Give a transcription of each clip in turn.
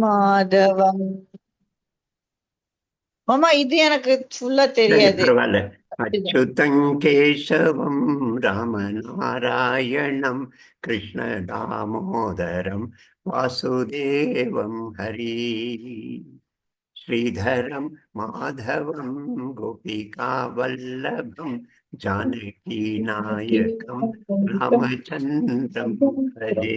மாதவம் மாமா இது எனக்கு ஃபுல்லா தெரியாது. பரவாயில்ல. அச்சுதம் கேசவம் ராமநாராயணம் கிருஷ்ண தாமோதரம் வாசுதேவம் ஹரி ஸ்ரீதரம் மாதவம் கோபிகா வல்லபம் ஜானகி நாயகம் ராமச்சந்திரம் ஹரே.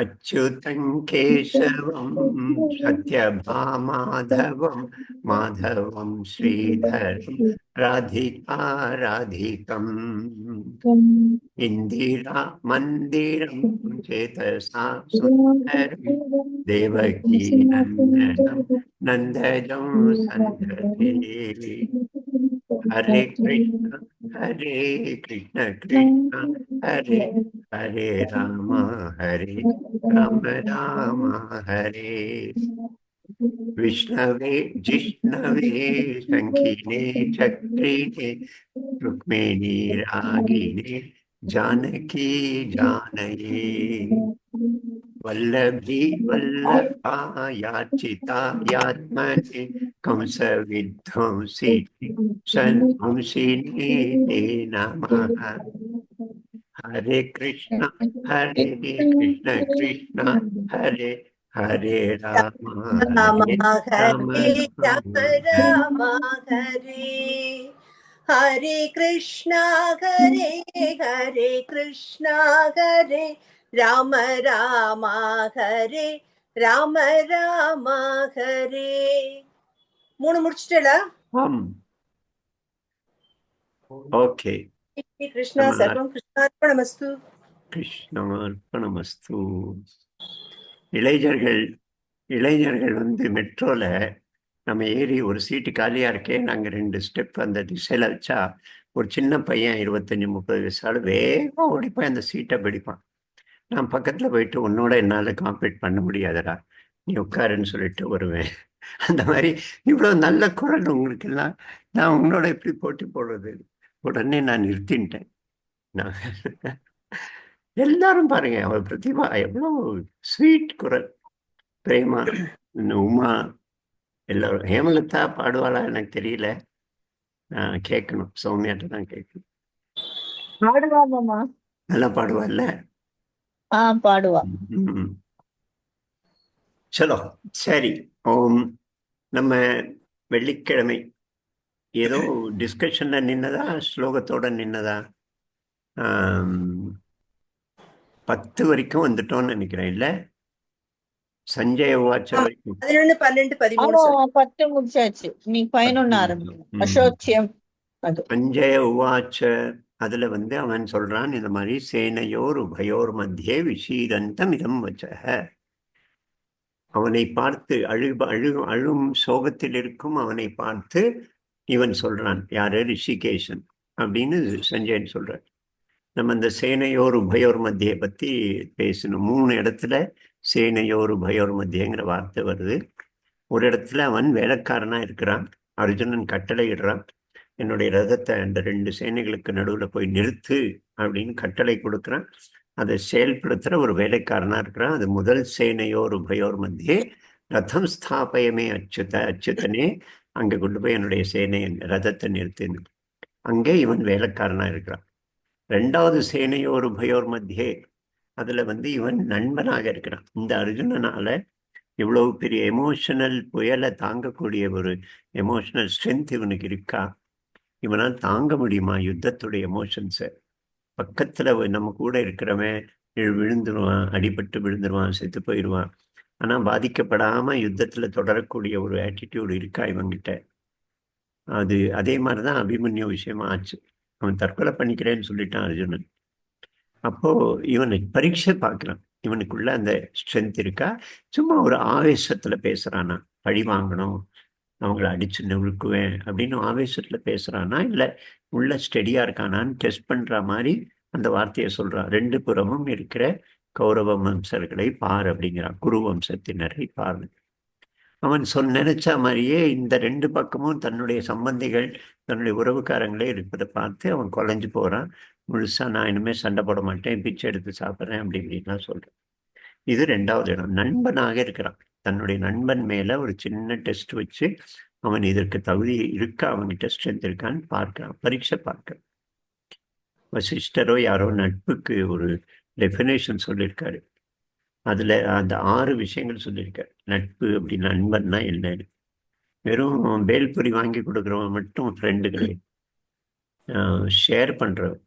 अच्युतं केशवं सत्यभामाधवं माधवं श्रीधरं राधिका राधिकम् इन्दिरा मन्दिरं चेतसा सुन्दरं देवकी नन्दनं नन्दजं सन्दते ஹரே கிருஷ்ண ஹரே கிருஷ்ண கிருஷ்ண ஹரே ஹரே ராம ஹரே ராம ராம ஹரே விஷ்ணவே ஜிஷ்ணவே சங்கினே சக்ரினே ருக்மிணி ராகினே ஜானகி ஜானயே வல்லபி வல்லபா யாச்சிதா யாத்மனே கம்ச வித்வம்சி சன்ஹம்சினே தே நமः ஹரே கிருஷ்ண ஹரே கிருஷ்ண கிருஷ்ண ஹரே ஹரே ராம ராம ஹரே ஹரே ராம ராம ஹரே ராம ராம ஹரே ராம ராம ஹரே மூணு முடிச்சிட்டல? ஆம். ஓகே. கிருஷ்ணா சர்வம் கிருஷ்ணார்ப்பணமஸ்து கிருஷ்ணார்ப்பணமஸ்து இளைஞர்கள் இளைஞர்கள் வந்து மெட்ரோல நம்ம ஏறி ஒரு சீட்டு காலியா இருக்கே நாங்க ரெண்டு ஸ்டெப் அந்த திசையில வச்சா ஒரு சின்ன பையன் இருபத்தஞ்சு முப்பது வயசால வேகமா ஓடிப்போய் அந்த சீட்டை பிடிப்பான். நான் பக்கத்துல போயிட்டு உன்னோட என்னால காம்பீட் பண்ண முடியாதடா. நீ உட்காருன்னு சொல்லிட்டு வருவேன். அந்த மாதிரி இவ்வளவு நல்ல குரல் உங்களுக்கு எல்லாம் நான் உன்னோட எப்படி போட்டி போடுறது. உடனே நான் நிறுத்தின்ட்டேன். நான் எல்லாரும் பாருங்க அவ பிரதிபா எவ்வளவு ஸ்வீட் குரல். பிரேமா உமா எல்லாரும். ஹேமலதா பாடுவாளா எனக்கு தெரியல. நான் கேட்கணும். சௌமியாட்ட தான் கேட்கணும். நல்லா பாடுவாள்ல? ஆ பாடுவா. சலோ சரி ஓம் நம்ம வெள்ளிக்கிழமை ஏதோ டிஸ்கஷன்ல நின்னதா ஸ்லோகத்தோட நின்னதா பத்து வரைக்கும் வந்துட்டோம்னு நினைக்கிறேன் இல்ல சஞ்சய வாட்ச வரைக்கும் பதினொன்னு பன்னெண்டு பதிமூணு ஆமா சொல்லு. பத்து முடிச்சாச்சு நீ பதினொன்னு ஆரம்பிக்கணும் ம். அசோச்சியம் சஞ்சய உவாச்ச அதுல வந்து அவன் சொல்றான் இந்த மாதிரி சேனையோர் உபயோர் மத்தியே விஷீதந்தம் இதம் வச்சக. அவனை பார்த்து அழு அழு அழும் சோகத்தில் இருக்கும் அவனை பார்த்து இவன் சொல்றான் யாரு? ரிஷிகேஷன் அப்படின்னு சஞ்சயன் சொல்றான் நம்ம இந்த சேனையோர் உபயோர் மத்தியை பத்தி பேசணும். மூணு இடத்துல சேனையோர் உபயோர் மத்தியங்கிற வார்த்தை வருது. ஒரு இடத்துல அவன் வேலைக்காரனா இருக்கிறான். அர்ஜுனன் கட்டளை இடுறான் என்னுடைய ரதத்தை அந்த ரெண்டு சேனைகளுக்கு நடுவில் போய் நிறுத்து அப்படின்னு கட்டளை கொடுக்குறான். அதை செயல்படுத்துகிற ஒரு வேலைக்காரனாக இருக்கிறான். அது முதல் சேனையோர் உபயோர் மத்தியே ரதம் ஸ்தாபயமே அச்சுத அச்சுதனே. அங்கே கொண்டு போய் என்னுடைய சேனை ரதத்தை நிறுத்தின்னு அங்கே இவன் வேலைக்காரனா இருக்கிறான். ரெண்டாவது சேனையோர் உபயோர் மத்தியே அதில் வந்து இவன் நண்பனாக இருக்கிறான். இந்த அர்ஜுனனால் இவ்வளவு பெரிய எமோஷனல் புயலை தாங்கக்கூடிய ஒரு எமோஷனல் ஸ்ட்ரென்த் இவனுக்கு இருக்கா? இவனால் தாங்க முடியுமா யுத்தத்துடைய எமோஷன்ஸை பக்கத்தில் நம்ம கூட இருக்கிறவன் விழு- விழுந்துருவான் அடிபட்டு விழுந்துருவான் செத்து போயிடுவான் ஆனால் பாதிக்கப்படாமல் யுத்தத்தில் தொடரக்கூடிய ஒரு ஆட்டிடியூட் இருக்கா இவங்கிட்ட? அது அதே மாதிரி தான் அபிமன்யு விஷயமா ஆச்சு. அவன் தற்கொலை பண்ணிக்கிறேன்னு சொல்லிட்டான் அர்ஜுனன். அப்போது இவனை பரீட்சை பார்க்குறான். இவனுக்குள்ள அந்த ஸ்ட்ரென்த் இருக்கா? சும்மா ஒரு ஆவேசத்துல பேசுகிறானா பழி வாங்கணும் அவங்கள அடிச்சு நொறுக்குவேன் அப்படின்னு ஆவேசத்துல பேசுறானா? இல்ல உள்ள ஸ்டெடியா இருக்கானான்னு டெஸ்ட் பண்ற மாதிரி அந்த வார்த்தையை சொல்றான் ரெண்டு புறமும் இருக்கிற கௌரவ வம்சர்களை பார் அப்படிங்கிறான் குரு வம்சத்தினரை பார். அவன் சொன்ன நினைச்ச மாதிரியே இந்த ரெண்டு பக்கமும் தன்னுடைய சம்பந்திகள் தன்னுடைய உறவுக்காரங்களே இருப்பதை பார்த்து அவன் குலைஞ்சு போறான். முழுசா நான் இனிமேல் சண்டை போட மாட்டேன் பிச்சை எடுத்து சாப்பிட்றேன் அப்படி இப்படின்லாம் சொல்றேன். இது ரெண்டாவது இடம். நண்பனாக இருக்கிறான். தன்னுடைய நண்பன் மேல ஒரு சின்ன டெஸ்ட் வச்சு அவன் இதற்கு தகுதி இருக்கா அவன்கிட்ட ஸ்ட்ரென்த் இருக்கான்னு பார்க்கிறான். பரீட்சை பார்க்கிறான். வசிஷ்டரோ யாரோ நட்புக்கு ஒரு டெஃபினேஷன் சொல்லியிருக்காரு. அதுல அந்த ஆறு விஷயங்கள் சொல்லியிருக்காரு. நட்பு அப்படி நண்பன்னா என்ன? வெறும் பேல்புரி வாங்கி கொடுக்குறவன் மட்டும் ஃப்ரெண்டு ஷேர் பண்றவன்.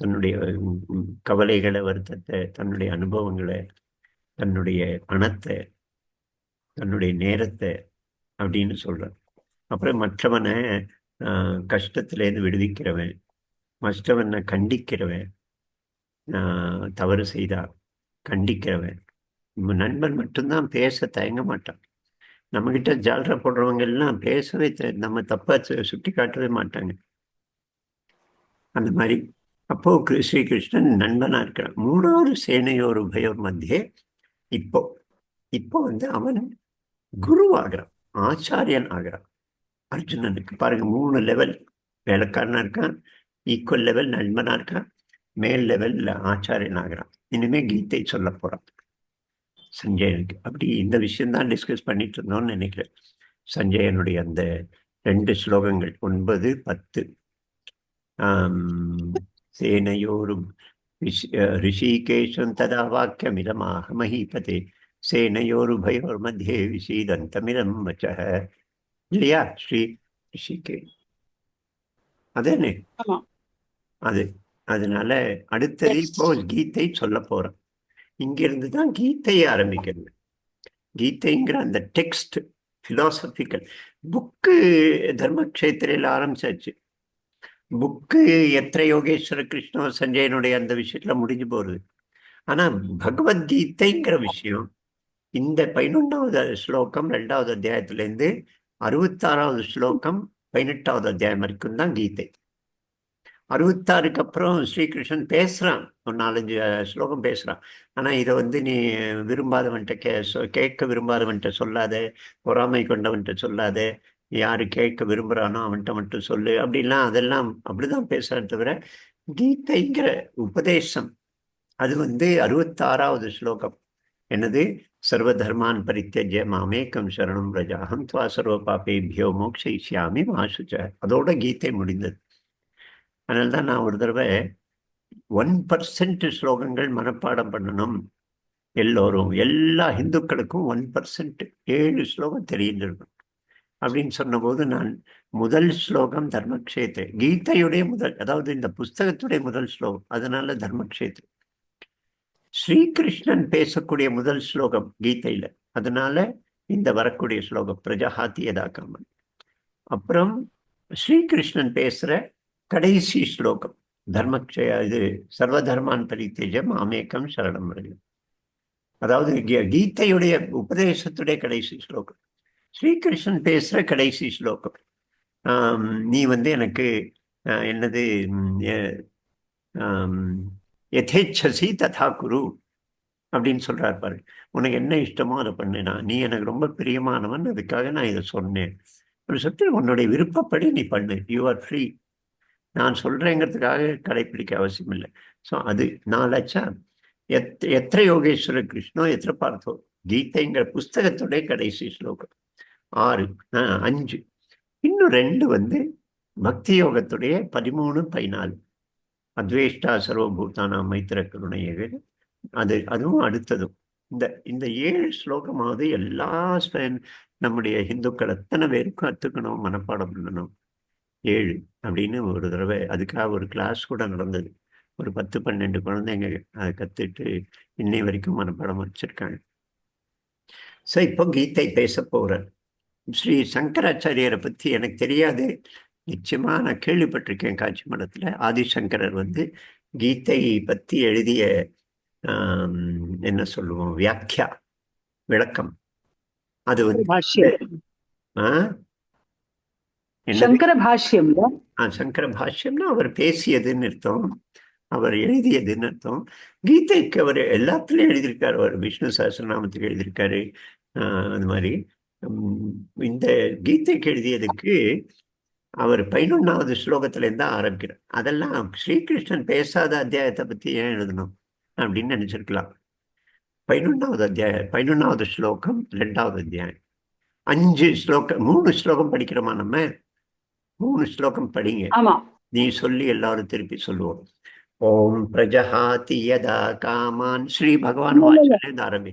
தன்னுடைய உம், கவலைகளை வருத்தத்தை தன்னுடைய அனுபவங்களை தன்னுடைய பணத்தை தன்னுடைய நேரத்தை அப்படின்னு சொல்றான் அப்புறம் மற்றவனை ஆஹ், விடுவிக்கிறவன் மற்றவனை கண்டிக்கிறவன் ஆஹ், தவறு செய்தா கண்டிக்கிறவன். நண்பன் மட்டும்தான் பேச தயங்க மாட்டான். நம்மக்கிட்ட ஜால்ரா போடுறவங்க எல்லாம் பேசவே த நம்ம தப்பா சுட்டி காட்டவே மாட்டாங்க. அந்த மாதிரி அப்போ கிரு- ஸ்ரீகிருஷ்ணன் நண்பனா இருக்கிறான். மூணாவது சேனையோர் உபயோர் மத்தியே இப்போ இப்போ வந்து அவன் குருவாகிறான் ஆச்சாரியன் ஆகிறான். அர்ஜுனனுக்கு பாருங்க மூணு லெவல் வேலைக்காரனா இருக்கான் ஈக்குவல் லெவல் நண்பனா இருக்கான் மேல் லெவலில் ஆச்சாரியன் ஆகிறான். இனிமே கீதை சொல்ல போறான். சஞ்சயனுக்கு. அப்படி இந்த விஷயம்தான் டிஸ்கஸ் பண்ணிட்டு இருந்தோம்னு நினைக்கிறேன். சஞ்சயனுடைய அந்த ரெண்டு ஸ்லோகங்கள் ஒன்பது பத்து. சேனையோரும் ததா வாக்கியமிதமாக மஹீபதே சேனையோருபயோர் மத்தியே விசீதந்தமிதம் வச்சः இல்லையா ஸ்ரீ ரிஷிகே? அதேனே. அது அதனால அடுத்தது. இப்போ கீதை சொல்ல போறோம். இங்கிருந்து தான் கீதையை ஆரம்பிக்கிறது. கீதைங்கிற அந்த டெக்ஸ்ட் பிலாசபிக்கல் புக்கு தர்மக்ஷேத்திரையில் ஆரம்பிச்சாச்சு. புக்கு எத்திர யோகேஸ்வர கிருஷ்ண சஞ்சயனுடைய அந்த விஷயத்துல முடிஞ்சு போறது. ஆனா பகவத்கீதைங்கிற விஷயம் இந்த பதினொன்றாவது ஸ்லோகம் ரெண்டாவது அத்தியாயத்திலேருந்து அறுபத்தாறாவது ஸ்லோகம் பதினெட்டாவது அத்தியாயம் வரைக்கும் தான் கீதை. அறுபத்தாறுக்கு அப்புறம் ஸ்ரீகிருஷ்ணன் பேசுறான். ஒரு நாலஞ்சு ஸ்லோகம் பேசுறான். ஆனா இதை வந்து நீ விரும்பாதவன்ட்ட கே கேட்க விரும்பாதவன்ட்ட சொல்லாத பொறாமை கொண்டவன்ட்ட சொல்லாத யாரு கேட்க விரும்புறானோ அவன்கிட்ட மட்டும் சொல்லு. அப்படிலாம் அதெல்லாம் அப்படிதான் பேசுறான் தவிர கீதைங்கிற உபதேசம் அது வந்து அறுபத்தாறாவது ஸ்லோகம். என்னது? சர்வ தர்மான் பரித்தஜ மாமேக்கம் சரணம் ரஜாகம் துவா சர்வ பாப்பேபியோ மோக்ஷயிஷ்யாமி மாசுச்ச. அதோட கீதை முடிந்தது. அதனால தான் நான் ஒரு தடவை ஒன் பர்சன்ட் ஸ்லோகங்கள் மனப்பாடம் பண்ணணும். எல்லோரும் எல்லா இந்துக்களுக்கும் ஒன் பர்சன்ட் ஏழு ஸ்லோகம் தெரிந்திருக்கும் அப்படின்னு சொன்னபோது நான் முதல் ஸ்லோகம் தர்மக்ஷேத்திர கீதையுடைய முதல் அதாவது இந்த புஸ்தகத்துடைய முதல் ஸ்லோகம் அதனால தர்மக்ஷேத்திர ஸ்ரீகிருஷ்ணன் பேசக்கூடிய முதல் ஸ்லோகம் கீதையில அதனால இந்த வரக்கூடிய ஸ்லோகம் பிரஜாஹாத்தி யதாகாமன் அப்புறம் ஸ்ரீகிருஷ்ணன் பேசுற கடைசி ஸ்லோகம் தர்மக்ஷய இது சர்வதர்மான் பரித்தேஜம் ஆமேக்கம் சரணம் வருகிறது அதாவது கீ- கீதையுடைய உபதேசத்துடைய கடைசி ஸ்லோகம். ஸ்ரீகிருஷ்ணன் பேசுற கடைசி ஸ்லோகம். நீ வந்து எனக்கு அஹ், என்னது எதேச்சசி ததா குரு அப்படின்னு சொல்றாரு பாரு உனக்கு என்ன இஷ்டமோ அதை பண்ணினா நீ எனக்கு ரொம்ப பிரியமானவன் அதுக்காக நான் இதை சொன்னேன். அப்படி சொல்லிட்டு உன்னுடைய விருப்பப்படி நீ பண்ணு. யூ ஆர் ஃப்ரீ நான் சொல்றேங்கிறதுக்காக கடைப்பிடிக்க அவசியம் இல்லை ஸோ அது நாலாச்சா எத் எத்த யோகேஸ்வர கிருஷ்ணோ எத்தனை பார்த்தோ? கீதைங்கிற புஸ்தகத்துடைய கடைசி ஸ்லோகம். ஆறு அஞ்சு. இன்னும் ரெண்டு வந்து பக்தி யோகத்துடைய பதிமூணு பதினாலு. அத்வேஷ்டா சர்வபூதானா மைத்திர கருணையக அது அதுவும் அடுத்ததும். இந்த இந்த ஏழு ஸ்லோகமாவது எல்லா நம்முடைய இந்துக்கள் அத்தனை பேருக்கும் கற்றுக்கணும் மனப்பாடம் பண்ணணும். ஏழு அப்படின்னு ஒரு தடவை அதுக்காக ஒரு கிளாஸ் கூட நடந்தது. ஒரு பத்து பன்னெண்டு குழந்தைங்க அதை கற்றுட்டு இன்னை வரைக்கும் மனப்பாடம் வச்சிருக்காங்க. ஸோ இப்போ கீதை பேச போகிறேன் ஸ்ரீ சங்கராச்சாரியரை பற்றி எனக்கு தெரியாது. நிச்சயமாக நான் கேள்விப்பட்டிருக்கேன் காஞ்சி மடத்தில் ஆதிசங்கரர் வந்து கீதை பற்றி எழுதிய என்ன சொல்லுவோம் வியாக்கியா விளக்கம். அது வந்து சங்கர பாஷ்யம் சங்கர பாஷ்யம்னா அவர் பேசியதுன்னு அர்த்தம். அவர் எழுதியதுன்னு அர்த்தம். கீதைக்கு அவர் எல்லாத்துலயும் எழுதியிருக்காரு. அவர் விஷ்ணு சஹசிரநாமத்துக்கு எழுதியிருக்காரு. ஆ, அந்த மாதிரி. இந்த கீதைக்கு எழுதியதுக்கு அவர் பதினொன்னாவது ஸ்லோகத்துல இருந்து தான் ஆரம்பிக்கிறார். அதெல்லாம் ஸ்ரீகிருஷ்ணன் பேசாத அத்தியாயத்தை பத்தி ஏன் எழுதணும் அப்படின்னு நினைச்சிருக்கலாம். பதினொன்னாவது அத்தியாயம் பதினொன்னாவது ஸ்லோகம் ரெண்டாவது அத்தியாயம். அஞ்சு ஸ்லோகம் மூணு ஸ்லோகம் படிக்கிறோமா நம்ம? மூணு ஸ்லோகம் படிங்க. நீ சொல்லி எல்லாரும் திருப்பி சொல்லுவோம். ஓம் பிரஜஹாதி யதா காமான். ஸ்ரீ பகவான் வாச்சலேருந்து ஆரம்பி.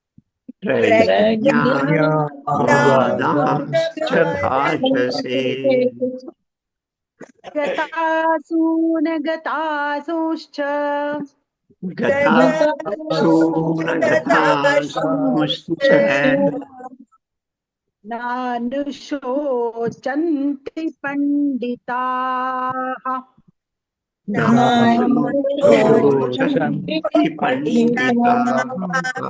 Regnaia Radams Chathachase गतासून नानुशोचन्ति पण्डिताः नानुशोचन्ति पण्डिताः।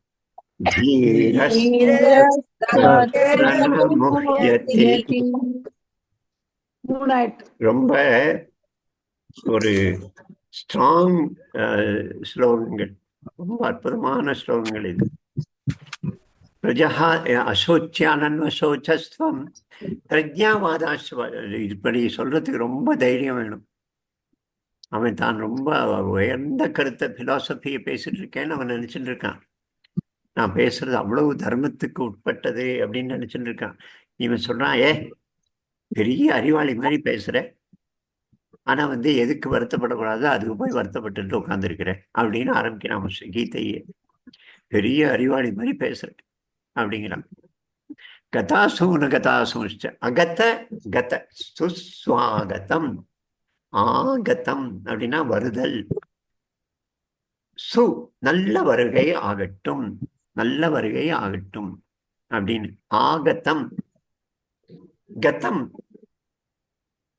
ரொம்ப ஒரு ஸ்ட்ராங் uh, ஸ்லோகங்கள். ரொம்ப அற்புதமான ஸ்லோகங்கள் இது. பிரஜா அசோச்சியானன்வசோச்சஸ்துவம் பிரஜாவாதாஸ்வ இப்படி சொல்றதுக்கு ரொம்ப தைரியம் வேணும். அவன் தான் ரொம்ப உயர்ந்த கருத்தை பிலாசபியை பேசிட்டு இருக்கேன்னு அவன் நினைச்சிட்டு இருக்கான். நான் பேசுறது அவ்வளவு தர்மத்துக்கு உட்பட்டது அப்படின்னு நினைச்சிட்டு இருக்கான். இவன் சொல்றான் ஏ பெரிய அறிவாளி மாதிரி பேசுற. ஆனா வந்து எதுக்கு வருத்தப்படக்கூடாது? அதுக்கு போய் வருத்தப்பட்டு உட்காந்துருக்கிறேன் அப்படின்னு ஆரம்பிக்கிறான் கீதையே. பெரிய அறிவாளி மாதிரி பேசுற. அப்படிங்கிறான். கதாசூன கதாசூஷ்ட அகத்த கத சுஸ்வாகதம். ஆகத்தம் அப்படின்னா வருதல். சு நல்ல வருகை ஆகட்டும். நல்ல வருகை ஆகட்டும் அப்படின்னு. ஆகத்தம். கதம்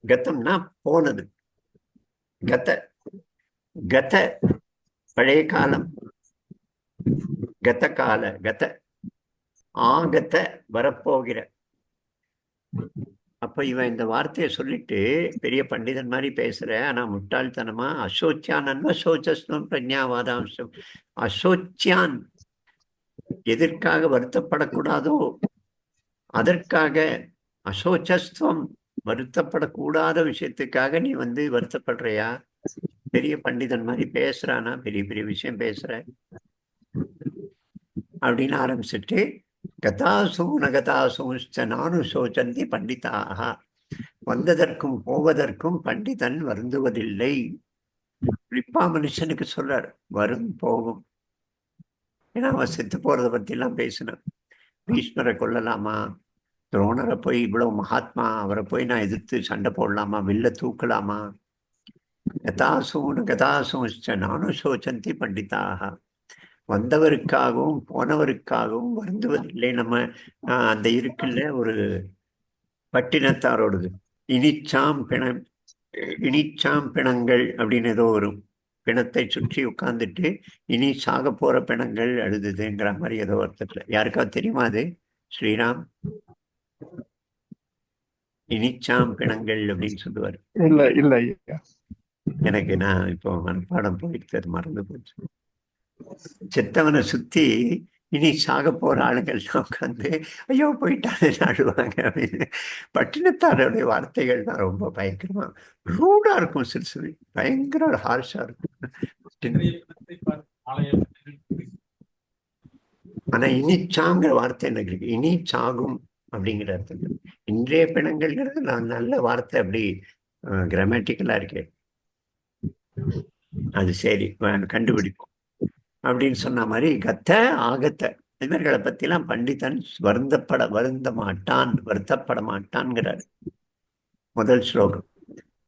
கதம்னா போனது. கத கத பழைய காலம். கத கால. கத ஆகத்த வரப்போகிற. அப்ப இவன் இந்த வார்த்தையை சொல்லிட்டு பெரிய பண்டிதன் மாதிரி பேசுற ஆனா முட்டாள்தனமா அசோச்சியான் அன்வசோச்சஸ்வம் பிரஜாவாதாம்சம் அசோச்சியான். எதற்காக வருத்தப்படக்கூடாதோ அதற்காக அசோச்சஸ்துவம் வருத்தப்படக்கூடாத விஷயத்துக்காக நீ வந்து வருத்தப்படுறியா? பெரிய பண்டிதன் மாதிரி பேசுறானா? பெரிய பெரிய விஷயம் பேசுற. அப்படின்னு ஆரம்பிச்சுட்டு கதாசூன நகதாசுச்ச நானும் சோச்சந்தி பண்டிதாக. வந்ததற்கும் போவதற்கும் பண்டிதன் வருந்துவதில்லை. குறிப்பா மனுஷனுக்கு சொல்றார். வரும் போகும். ஏன்னா அவன் செத்து போறதை பற்றிலாம் பேசினான். பீஷ்மரை கொல்லலாமா? துரோணரை போய் இவ்வளவு மகாத்மா அவரை போய் நான் எதிர்த்து சண்டை போடலாமா? வில்ல தூக்கலாமா? கதாசூன கதாசூச்ச நானுசோச்சந்தி பண்டிதாக. வந்தவருக்காகவும் போனவருக்காகவும் வருந்துவதில்லை. நம்ம அந்த இருக்குல்ல ஒரு பட்டினத்தாரோடது. இனிச்சாம் பிண இனிச்சாம் பிணங்கள் அப்படின்னு ஏதோ வரும். பிணத்தை சுற்றி உட்கார்ந்துட்டு இனி சாக போற பிணங்கள் அழுதுதுங்கிற மாதிரி ஏதோ அர்த்தத்துல யாருக்காவது தெரியுமா அது? ஸ்ரீராம். இனிச்சாம் பிணங்கள் அப்படின்னு சொல்லுவார். இல்ல இல்ல எனக்கு நான் இப்போ மனப்பாடம் போயிட்டு மறந்து போச்சு. செத்தவனை சுத்தி இனி சாக போற ஆளுங்கள்லாம் உட்காந்து ஐயோ போயிட்டாரு அழுவாங்க அப்படின்னு. பட்டினத்தாரோடைய வார்த்தைகள் தான் ரொம்ப பயங்கரமா ரூடா இருக்கும் சிறு சிறு பயங்கர ஹார்ஷா இருக்கும். ஆனா இனிச்சாங்கிற வார்த்தை எனக்கு இருக்கு? இனி சாகும் அப்படிங்கிற அர்த்தம் இன்றைய பிணங்கள்ங்கிறது நான் நல்ல வார்த்தை அப்படி கிராமட்டிக்கலா இருக்கேன் அது சரி கண்டுபிடிப்போம். அப்படின்னு சொன்ன மாதிரி கத்த ஆகத்த. இவர்களை பத்திலாம் பண்டிதன் வருந்தப்பட வருந்த மாட்டான் வருத்தப்பட மாட்டான்ங்கிறார் முதல் ஸ்லோகம்.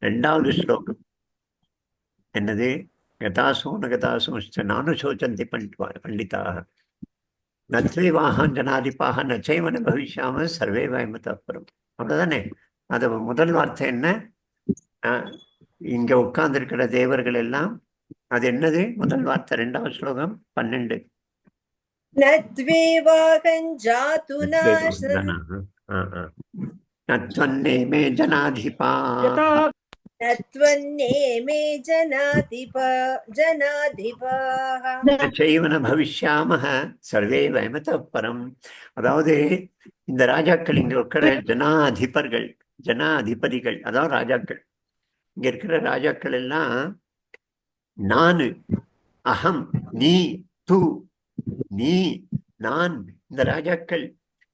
ரெண்டாவது ஸ்லோகம். என்னது? கதாசோன கதாசூஷ்ட. நானும் சோச்சந்தி பண்டிவா பண்டிதாக. நத்வைவாகம் ஜனாதிபாக நச்சைவன பவிஷாம சர்வே பயமத்தப்புறம் அவ்வளோதானே அது முதல் வார்த்தை என்ன? ஆஹ், இங்க தேவர்கள் எல்லாம் அது என்னது? முதல் வார்த்தை ரெண்டாம் ஸ்லோகம் பன்னெண்டு. நத்வன்னேமே ஜனாதிபா. நத்வன்னேமே ஜனாதிபா ஜனாதிபாக செய்வன பவிஷ்யாமக சர்வே வயமத பரம். அதாவது இந்த ராஜாக்கள் இங்க இருக்கிற ஜனாதிபர்கள் ஜனாதிபதிகள் அதாவது ராஜாக்கள். இங்க இருக்கிற ராஜாக்கள் எல்லாம் நானு அகம் நீ து நீ நான் இந்த ராஜாக்கள்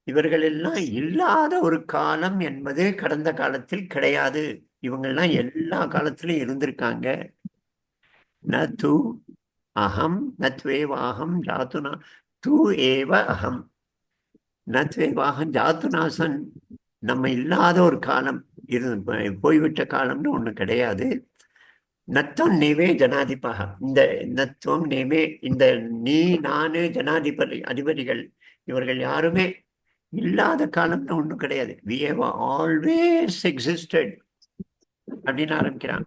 இவர்கள் எல்லாம் இல்லாத ஒரு காலம் என்பது கடந்த காலத்தில் கிடையாது. இவங்கெல்லாம் எல்லா காலத்திலும் இருந்திருக்காங்க. ந து அகம் நத்வேவாகம் ஜாத்துனா தூ ஏவ அகம் நத்வேவாகம் ஜாத்துநாசன் நம்ம இல்லாத ஒரு காலம் இரு போய்விட்ட காலம்னு ஒண்ணு கிடையாது. நத்துவம் நீவே ஜனாதிபக. இந்த நத்துவம் நேமே இந்த நீ நானு ஜனாதிபதி அதிபதிகள் இவர்கள் யாருமே இல்லாத காலம்னு ஒன்றும் கிடையாது. வி ஹவ் ஆல்வேஸ் எக்ஸிஸ்டட் அப்படின்னு ஆரம்பிக்கிறான்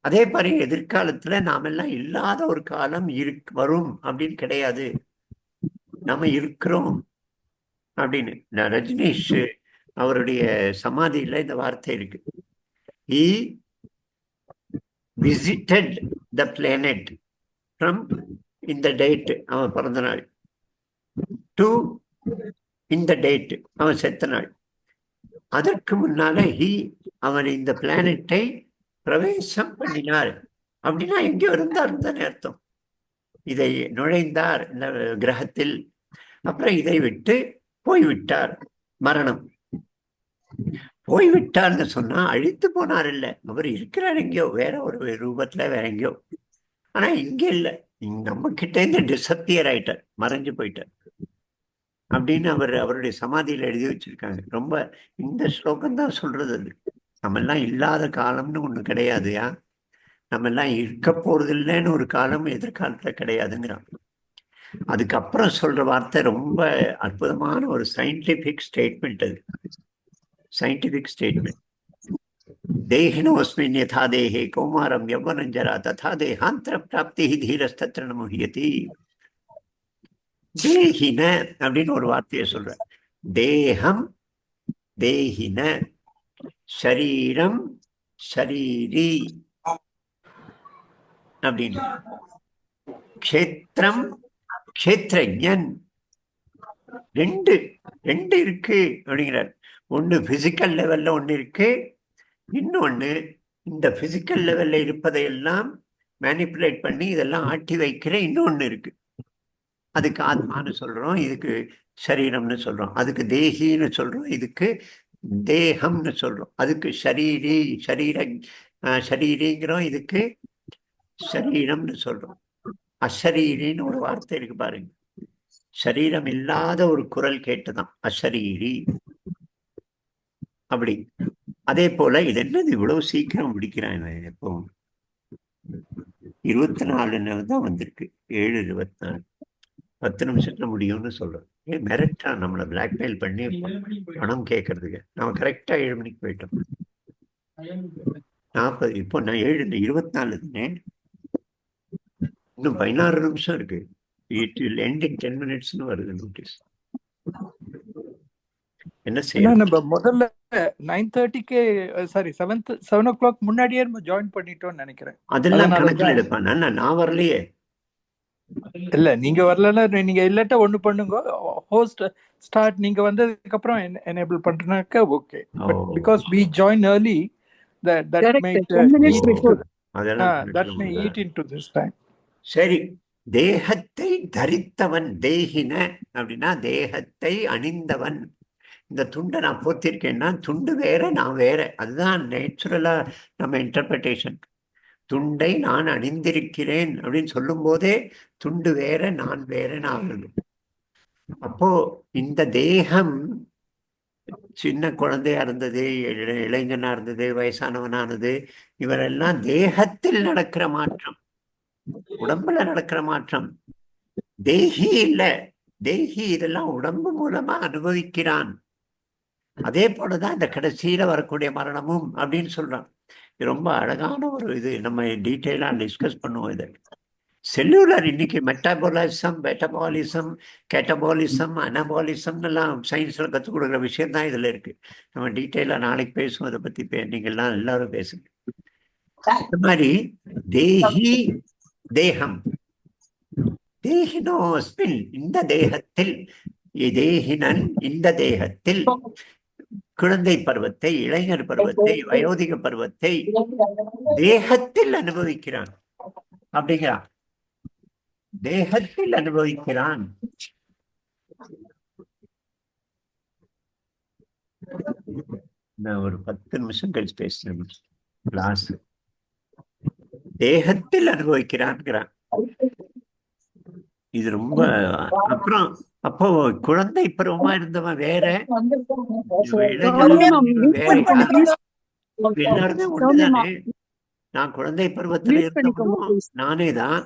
அதே மாதிரி எதிர்காலத்துல நாமெல்லாம் இல்லாத ஒரு காலம் இருக் வரும் அப்படின்னு கிடையாது. நாம இருக்கிறோம் அப்படின்னு. நான் ரஜினீஷ் அவருடைய சமாதியில இந்த வார்த்தை இருக்கு. விசிட்டட் த பிளானட் ஃப்ரம் இந்த டேட் அவன் பிறந்த நாள் டு இந்த டேட் அவன் செத்த நாள் அதற்கு முன்னால ஹி அவன் இந்த பிளானட்டை பிரவேசம் பண்ணினார். அப்படின்னா எங்கே இருந்தார் தானே அர்த்தம். இதை நுழைந்தார் இந்த கிரகத்தில். அப்புறம் இதை விட்டு போய்விட்டார் மரணம். போய்விட்டார்னு சொன்னா அழித்து போனார் இல்ல அவர் இருக்கிறார் எங்கேயோ வேற ஒரு ரூபத்துல வேற எங்கேயோ. ஆனா இங்க இல்ல. நம்ம கிட்ட இருந்து டிசப்பியர் ஆயிட்டார். மறைஞ்சு போயிட்டார். அப்படின்னு அவர் அவருடைய சமாதியில எழுதி வச்சிருக்காங்க. ரொம்ப இந்த ஸ்லோகம் தான் சொல்றது அது. நம்ம எல்லாம் இல்லாத காலம்னு ஒண்ணு கிடையாதுயா நம்ம எல்லாம் இருக்க போறது இல்லைன்னு ஒரு காலம் எதிர்காலத்துல கிடையாதுங்கிறான். அதுக்கப்புறம் சொல்ற வார்த்தை ரொம்ப அற்புதமான ஒரு சயின்டிபிக் ஸ்டேட்மெண்ட் அது. சயின்டிபிக் ஸ்டேட்மெண்ட் தேகினோஸ்மின் யதா தேகே கௌமாரம் யௌவனஞ்சரா ததா தேகாந்திர பிராப்தி தீரஸ்தத்திர முகியதி தேகின அப்படின்னு ஒரு வார்த்தையை சொல்ற தேகம் தேகின சரீரம் சரீரி அப்படின்னு. க்ஷேத்திரம் க்ஷேத்ரஜன் ரெண்டு ரெண்டு இருக்கு அப்படிங்கிறார். ஒன்று ஃபிசிக்கல் லெவலில் ஒன்று இருக்குது இன்னொன்று இந்த ஃபிசிக்கல் லெவலில் இருப்பதையெல்லாம் மேனிப்புலேட் பண்ணி இதெல்லாம் ஆட்டி வைக்கிற இன்னொன்று இருக்குது அதுக்கு ஆத்மான்னு சொல்கிறோம் இதுக்கு சரீரம்னு சொல்கிறோம் அதுக்கு தேகின்னு சொல்கிறோம் இதுக்கு தேகம்னு சொல்கிறோம் அதுக்கு சரீரி சரீர சரீரிங்கிறோம் இதுக்கு சரீரம்னு சொல்கிறோம் அசரீரின்னு ஒரு வார்த்தை இருக்கு பாருங்க. சரீரம் இல்லாத ஒரு குரல் கேட்டுதான் அசரீரி. அப்படி. அதே போல இது என்னது இவ்வளவு சீக்கிரம் முடிக்கிறான் இவன் எப்பவும் இருபத்தி நாலுன்னு தான் வந்திருக்கு. ஏழு இருபத்தி நாலு பத்து நிமிஷத்துல முடியும்னு சொல்றோம் ஏன் மிரட்டா நம்மளை பிளாக்மெயில் பண்ணி பணம் கேட்கறதுக்கு நம்ம கரெக்டா ஏழு மணிக்கு போயிட்டோம். நாற்பது இப்போ நான் ஏழு இருபத்தி நாலு தானே? இன்னும் பதினாறு நிமிஷம் இருக்கு. It will end in ten மினிட்ஸ்னு வருது நோட்டீஸ் என்ன செய்யணும் நம்ம முதல்ல நைன் தேர்ட்டிக்கு sorry seventh seven o'clock முன்னாடியே நம்ம ஜாயின் பண்ணிட்டோம்னு நினைக்கிறேன். அதெல்லாம் கணக்குல. எடுப்பான். நான் வரலையே. இல்ல நீங்க வரலன்னா நீங்க இல்லாட்ட ஒண்ணு பண்ணுங்க. ஹோஸ்ட் ஸ்டார்ட் நீங்க வந்ததுக்கு அப்புறம் enable பண்றனாக்க okay. Because we join early that that Correct. மே 10 minutes eat before. அதெல்லாம் that may eat in to this time சரி. தேகத்தை தரித்தவன் தேகின அப்படின்னா தேகத்தை அணிந்தவன். இந்த துண்டை நான் போத்திருக்கேன்னா துண்டு வேற நான் வேற. அதுதான் நேச்சுரலா நம்ம இன்டர்பிரிட்டேஷன் துண்டை நான் அணிந்திருக்கிறேன் அப்படின்னு சொல்லும் போதே துண்டு வேற நான் வேறன்னு ஆகணும். அப்போ இந்த தேகம் சின்ன குழந்தையா இருந்தது இளைஞனா இருந்தது வயசானவனானது இவரெல்லாம் தேகத்தில் நடக்கிற மாற்றம். உடம்புல நடக்கிற மாற்றம். தேகி இல்லை. தேகி இதெல்லாம் உடம்பு மூலமா அனுபவிக்கிறான். அதே போலதான் இந்த கடைசியில வரக்கூடிய மரணமும் அப்படின்னு சொல்றான் இது ரொம்ப அழகான ஒரு இது. நம்ம டீட்டெயிலா டிஸ்கஸ் பண்ணுவோம் இதை. செல்லுலர் இன்னைக்கு மெட்டபாலிசம் மெட்டபாலிசம் கேட்டபாலிசம் அனபாலிசம் எல்லாம் சயின்ஸ்ல கற்றுக் கொடுக்குற விஷயம் தான் இதுல இருக்கு. நம்ம டீட்டெயிலாக நாளைக்கு பேசுவோம் அதை பத்தி பே நீங்க எல்லாம் எல்லாரும் பேசுங்க. இந்த மாதிரி தேஹி தேகம். தேகினோஸ்மின் இந்த தேகத்தில் தேகினன் இந்த தேகத்தில் குழந்தை பருவத்தை இளைஞர் பருவத்தை வயோதிக பருவத்தை தேகத்தில் அனுபவிக்கிறான். அப்படிங்கிறான் தேகத்தில் அனுபவிக்கிறான். நான் ஒரு பத்து நிமிஷம் கழிச்சு பேசுறேன். கிளாஸ் தேகத்தில் அனுபவிக்கிறான்ங்கிறான். இது ரொம்ப அப்புறம் அப்போ குழந்தை பருவமா இருந்தவன் வேற? எல்லாருமே ஒண்ணுதானே? நான் குழந்தை பருவத்தில் இருந்தவனும். நானே தான்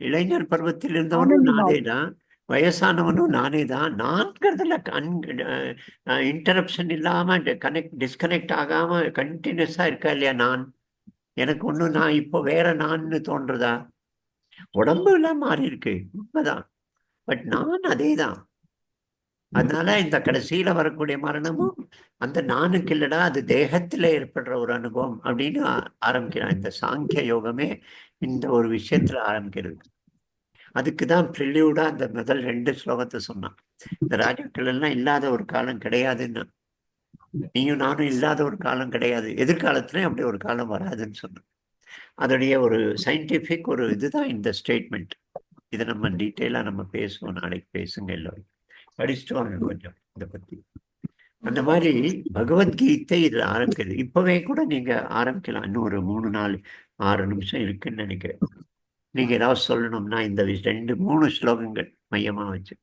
இளைஞர் பருவத்தில் இருந்தவனும் நானே தான் வயசானவனும் நானே தான் நான்கிறதுல கண் இன்டரப்ஷன் இல்லாம கனெக்ட் டிஸ்கனெக்ட் ஆகாம கண்டினியூஸா இருக்கா இல்லையா நான்? எனக்கு ஒண்ணும் நான் இப்போ வேற நான்னு தோன்றதா? உடம்பு எல்லாம் மாறி இருக்கு உண்மைதான். பட் நான் அதே தான் அதனால இந்த கடைசியில வரக்கூடிய மரணமும் அந்த நானுக்கு இல்லடா அது தேகத்துல ஏற்படுற ஒரு அனுபவம் அப்படின்னு ஆரம்பிக்கிறான். இந்த சாங்கிய யோகமே இந்த ஒரு விஷயத்துல ஆரம்பிக்கிறது. அதுக்கு தான் ப்ரில்யூடா அந்த முதல் ரெண்டு ஸ்லோகத்தை சொன்னான். இந்த ராஜாக்கள் எல்லாம் இல்லாத ஒரு காலம் கிடையாதுன்னு. நீயும் நானும் இல்லாத ஒரு காலம் கிடையாது. எதிர்காலத்துலயும் அப்படி ஒரு காலம் வராதுன்னு சொன்னான். அதோடைய ஒரு சயின்டிபிக் ஒரு இதுதான் இந்த ஸ்டேட்மெண்ட் இதை நம்ம டீட்டெயிலா நம்ம பேசுவோம். நாளைக்கு பேசுங்க எல்லாரும். படிச்சுட்டு வாங்க கொஞ்சம் இதை பத்தி. அந்த மாதிரி பகவத்கீதை இதுல ஆரம்பிக்கிறது. இப்பவே கூட நீங்க ஆரம்பிக்கலாம். இன்னும் ஒரு மூணு நாலு ஆறு நிமிஷம் இருக்குன்னு நினைக்கிறேன். நீங்க ஏதாவது சொல்லணும்னா இந்த ரெண்டு மூணு ஸ்லோகங்கள் மையமா வச்சு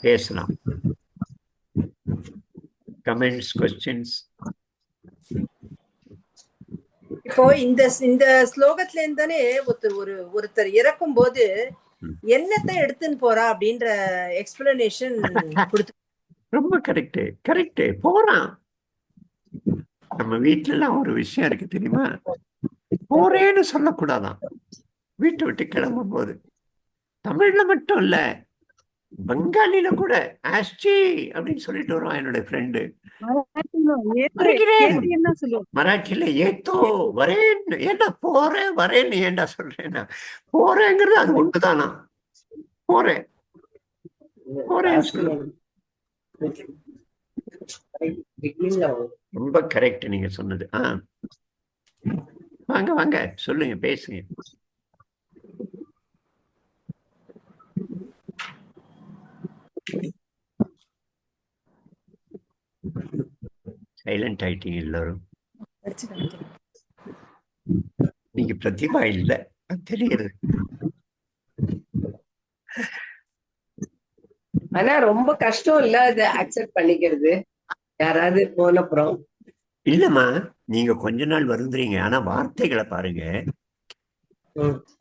பேசலாம். கமெண்ட்ஸ் கொஸ்டின்ஸ் இப்போ இந்த இந்த ஸ்லோகத்துல இருந்து தானே ஒருத்தர் ஒரு ஒருத்தர் இறக்கும் போது. என்னத்தை எடுத்துன்னு போறா அப்படின்ற எக்ஸ்பிளனேஷன் கொடுத்து ரொம்ப கரெக்டு கரெக்டு போறான். நம்ம வீட்ல எல்லாம் ஒரு விஷயம் இருக்கு தெரியுமா? போறேன்னு சொல்லக்கூடாதான். வீட்டை விட்டு கிளம்பும் போது தமிழ்ல மட்டும் இல்ல. பெங்காலில கூட ஆஸ்டி அப்படின்னு சொல்லிட்டு வருவான் என்னோட ஃப்ரெண்டு மராட்டியில ஏத்தோ வரேன் ஏண்டா போறேன் வரேன்னு ஏண்டா சொல்றேன்னா போறேங்கிறது அது ஒண்ணுதானா? போறேன். போறேன். ரொம்ப கரெக்ட் நீங்க சொன்னது. ஆ. வாங்க வாங்க சொல்லுங்க பேசுங்க. சைலண்ட் ஆயிட்டீங்க எல்லாரும். நீங்க பிரதிபா இல்ல. தெரியுது. ஆனா ரொம்ப கஷ்டம் இல்ல அதை அக்செப்ட் பண்ணிக்கிறது. யாராவது போன அப்புறம். இல்லம்மா நீங்க கொஞ்ச நாள் வருந்துறீங்க. ஆனா வார்த்தைகளை பாருங்க.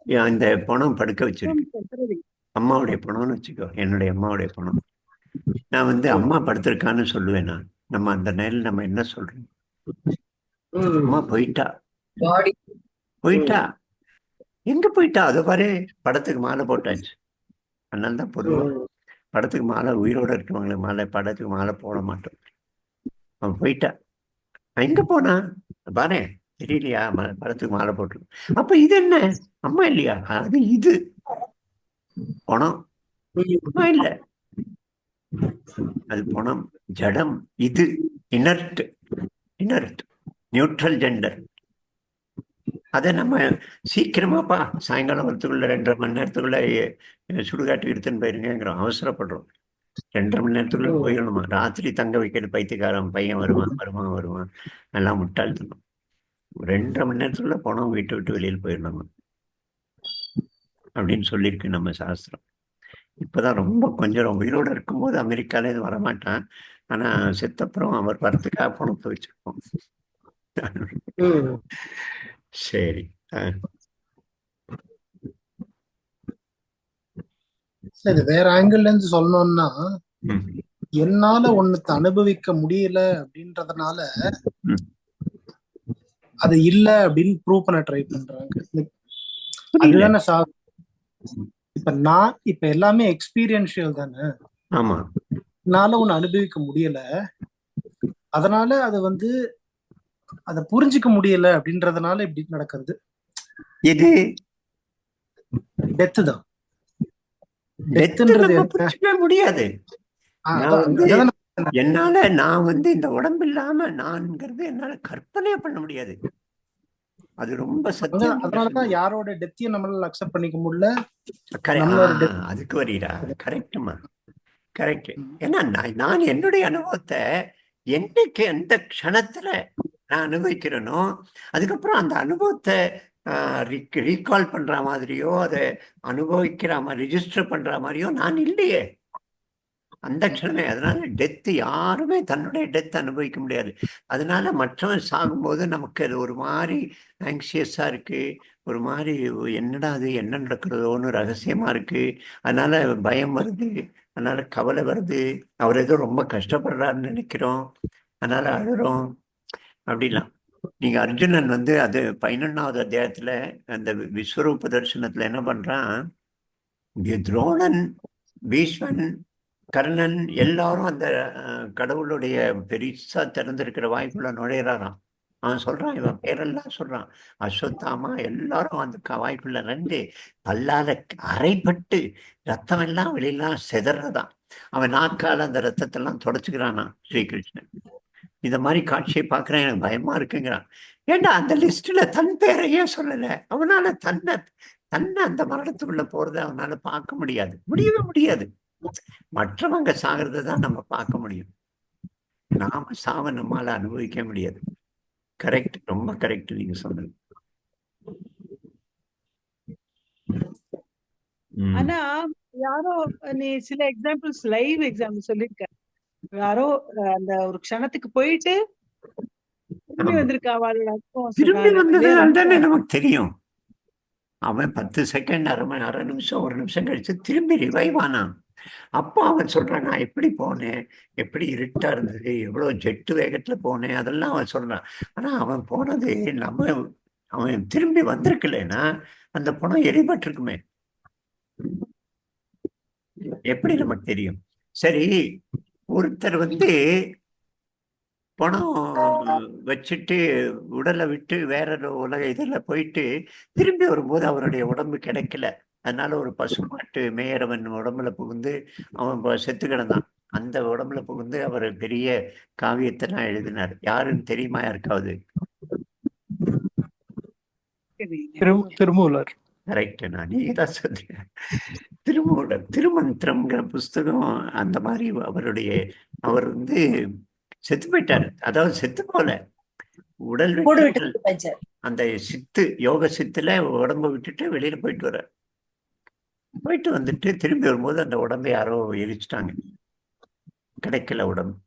இந்த பணம் படுக்க வச்சிருக்கு. அம்மாவுடைய பணம்னு வச்சுக்கோ என்னுடைய அம்மாவுடைய பணம். நான் வந்து அம்மா படுத்திருக்கான்னு சொல்லுவேன் நான். நம்ம அந்த நேரில் நம்ம என்ன சொல்றோம். அம்மா போயிட்டா. போயிட்டா. எங்க போயிட்டா? அதை பாரு படத்துக்கு மாலை போட்டாச்சு. அதனால தான் பொதுவா. ம். படத்துக்கு மாலை உயிரோட இருக்கவங்களுக்கு மாலை படத்துக்கு மாலை போட மாட்டோம். அவன் போயிட்டா. எங்க போனா? பாரு தெரியலையா? படத்துக்கு மாலை போட்டு. அப்ப இது என்ன? அம்மா இல்லையா? அது இது. பணம். இல்ல. அது பணம் ஜடம் இது இனர்ட் இனர்ட் நியூட்ரல் ஜெண்டர். அதை நம்ம சீக்கிரமாப்பா சாயங்காலம் வரத்துக்குள்ள ரெண்டரை மணி நேரத்துக்குள்ள சுடுகாட்டுக்கு எடுத்துன்னு போயிருங்கிறோம் அவசரப்படுறோம். ரெண்டரை மணி நேரத்துக்குள்ள போயிடணுமா? ராத்திரி தங்க வைக்கிற பைத்தியக்காரன் பையன் வருவான் வருவான் வருவான். எல்லாம் முட்டாள்தனம். ரெண்டரை மணி நேரத்துக்குள்ள பணம் வீட்டை விட்டு வெளியில் போயிடணும்? அப்படின்னு சொல்லியிருக்கு நம்ம சாஸ்திரம். இப்பதான் ரொம்ப கொஞ்சம் உயிரோட இருக்கும்போது அமெரிக்கால இது வரமாட்டான். ஆனா செத்தப்புறம் அவர் வரத்துக்காக பணத்தை வச்சிருக்கோம். சரி. இது வேற ஆங்கிள் இருந்து சொல்லணும்னா என்னால ஒண்ணுத்த அனுபவிக்க முடியல அப்படின்றதுனால. அது இல்ல அப்படின்னு ப்ரூவ் பண்ண ட்ரை பண்றாங்க. அதுதானே இப்ப நான் இப்ப எல்லாமே எக்ஸ்பீரியன்ஷியல் தானே? ஆமா. என்னால ஒண்ணு அனுபவிக்க முடியல. அதனால அது வந்து அதை புரிஞ்சுக்க முடியல அப்படின்றதுனால இப்படி நடக்கிறது. இது டெத்து தான். டெத்து டெத்துன்றது புரிஞ்சுக்கவே முடியாது. என்னால நான் வந்து இந்த உடம்பு இல்லாம நான்ங்கிறது என்னால கற்பனையே பண்ண முடியாது. அது ரொம்ப சத்தியம் அதனாலதான் யாரோட டெத்தையும் நம்மளால அக்செப்ட் பண்ணிக்க முடியல. அதுக்கு வரீரா கரெக்டுமா கரெக்ட் ஏன்னா நான் நான் என்னுடைய அனுபவத்தை என்னைக்கு எந்த க்ஷணத்துல நான் அனுபவிக்கிறேனோ அதுக்கப்புறம் அந்த அனுபவத்தை ரீகால் பண்ற மாதிரியோ அதை அனுபவிக்கிற மாதிரி ரிஜிஸ்டர் பண்ற மாதிரியோ நான் இல்லையே. அந்த க்ஷணமே. அதனால டெத்து யாருமே தன்னுடைய டெத் அனுபவிக்க முடியாது. அதனால மற்றவன் சாகும்போது நமக்கு அது ஒரு மாதிரி ஆங்ஷியஸாக இருக்குது ஒரு மாதிரி என்னடா அது என்ன நடக்கிறதோன்னு ரகசியமாக இருக்குது அதனால பயம் வருது. அதனால கவலை வருது. அவர் ஏதோ ரொம்ப கஷ்டப்படுறாருன்னு நினைக்கிறோம். அதனால அழுகிறோம் அப்படிலாம். நீங்கள் அர்ஜுனன் வந்து அது பதினொன்றாவது அத்தியாயத்தில் அந்த விஸ்வரூப தரிசனத்தில் என்ன பண்ணுறான் துரோணன் பீஷ்மன் கர்ணன் எல்லாரும் அந்த கடவுளுடைய பெரிசா திறந்திருக்கிற வாய்ப்புள்ள நுழையிறாராம். அவன் சொல்றான் இவன் பேரெல்லாம் சொல்றான். அஸ்வத்தாமா எல்லாரும் அந்த வாய்ப்புள்ள ரெண்டு பல்லால அரைப்பட்டு ரத்தம் எல்லாம் வெளியெல்லாம் செதறதான் அவன் நாக்கால அந்த ரத்தத்தெல்லாம் தொடச்சுக்கிறானா ஸ்ரீகிருஷ்ணன். இந்த மாதிரி காட்சியை பார்க்கிறேன் எனக்கு பயமா இருக்குங்கிறான். ஏண்டா அந்த லிஸ்ட்ல தன் பேரையே சொல்லல? அவனால தன்னை தன்னை அந்த மரணத்துக்குள்ள போறதை அவனால பார்க்க முடியாது. முடியவே முடியாது. மற்றவங்க சாகிறத தான் நம்ம பார்க்க முடியும் நாம சாவ நம்மால அனுபவிக்க முடியாது கரெக்ட் ரொம்ப கரெக்ட் நீங்க சொன்னது. ஆனா யாரோ நீ சில எக்ஸாம்பிள்ஸ் லைவ் எக்ஸாம்பிள் சொல்லிருக்க யாரோ அந்த ஒரு க்ஷணத்துக்கு போயிட்டு திரும்பி. வந்திருக்கா திரும்பி. வந்தது? அதுதானே நமக்கு தெரியும் அவன் பத்து செகண்ட் அரை மணி அரை நிமிஷம் ஒரு நிமிஷம் கழிச்சு திரும்பி ரிவைவ் ஆனான் அப்போ அவன் சொல்றான் நான் எப்படி போனேன்? எப்படி இருட்டா இருந்தது? எவ்வளவு ஜெட்டு வேகத்துல போனேன்? அதெல்லாம் அவன் சொல்றான். ஆனா அவன் போனது நம்ம அவன் திரும்பி வந்திருக்கலைன்னா அந்த பணம் எரிபட்டிருக்குமே. எப்படி நமக்கு தெரியும்? சரி ஒருத்தர் வந்து பணம் வச்சுட்டு உடலை விட்டு வேற ஒரு உலக இதில் போயிட்டு திரும்பி வரும்போது அவருடைய உடம்பு கிடைக்கல. அதனால ஒரு பசுமாட்டு மேயறவன் உடம்புல புகுந்து அவன் செத்து கிடந்தான். அந்த உடம்புல புகுந்து அவர் பெரிய காவியத்தெல்லாம் எழுதினார். யாருன்னு தெரியுமா யாருக்காவது? திரு திருமூலர். கரெக்ட் நான் நீங்க தான் சொல்றீங்க திருமூலர் திருமந்திரம்ங்கிற புஸ்தகம் அந்த மாதிரி அவருடைய அவர் வந்து செத்து போயிட்டாரு. அதாவது செத்து போல உடல் அந்த சித்து யோக சித்துல உடம்ப விட்டுட்டு வெளியில போயிட்டு வர போயிட்டு வந்துட்டு திரும்பி வரும்போது அந்த உடம்பை யாரோ எரிச்சிட்டாங்க. கிடைக்கல உடம்பு.